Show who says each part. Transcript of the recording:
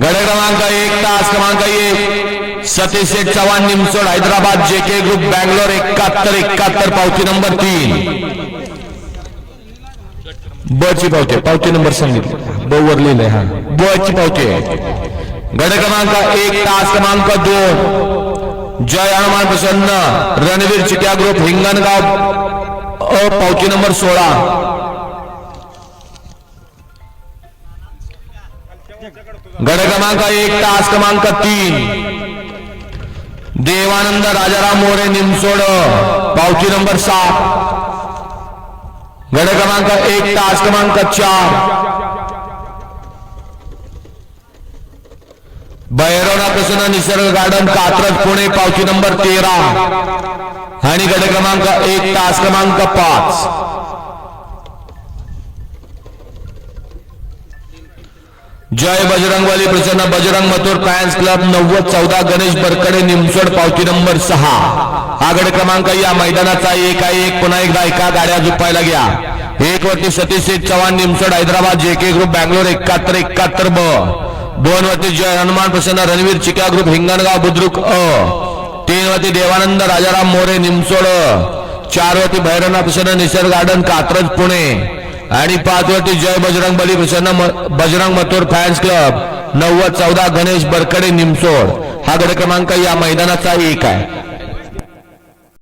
Speaker 1: गड क्रमांक एक, तास क्रमांक एक. सतीश शेठ चव्हाण, निमसोड, हैदराबाद जे के ग्रुप, बँगलोर, एकाहत्तर एकाहत्तर, पावती नंबर तीन. ब ची पावती पावती नंबर सांगितली. ब वर लिहिलंय, हा. ब पावती. गड क्रमांक एक, तास क्रमांक दोन. जय हनुमान प्रसन्न. रणवीर चिट्या ग्रुप, हिंगणगाव. पावती नंबर सोळा. गड क्रमांक एक तास क्रमांक तीन. देवानंद राजाराम मोरे निमसोड पावती नंबर सात. गड क्रमांक एक तास क्रमांक चार. भैरवनाथ प्रसन्न निसर्ग गार्डन कात्रज पुणे पावती नंबर तेरा. आणि गड क्रमांक एक तास क्रमांक पाच. जय बजरंगवाली प्रसन्न बजरंग मथुर फॅन्स क्लब नव्वद चौदा गणेश बरकडे निमसोड पावती नंबर सहा. हा गड क्रमांक या मैदानाचा एक आहे एक पुन्हा एकदा एका गाड्या झुपायला घ्या एक वरती सतीश शेठ चव्हाण निमसोड हैदराबाद जे के ग्रुप बँगलोर एकाहत्तर एकाहत्तर ब. दोन वरती जय हनुमान प्रसन्न रणवीर चिका ग्रुप हिंगणगाव बुद्रुक अ. तीन वरती देवानंद राजाराम मोरे निमसोड चार वरती भैरवनाथ प्रसन्न निसर्ग गार्डन कात्रज पुणे. आणि पाच वरती जय बजरंग बली प्रसन्न बजरंग मथुर फॅन्स क्लब. नव्वद चौदा गणेश बरकडे निमसोड. हा गड क्रमांक या मैदानाचा एक आहे.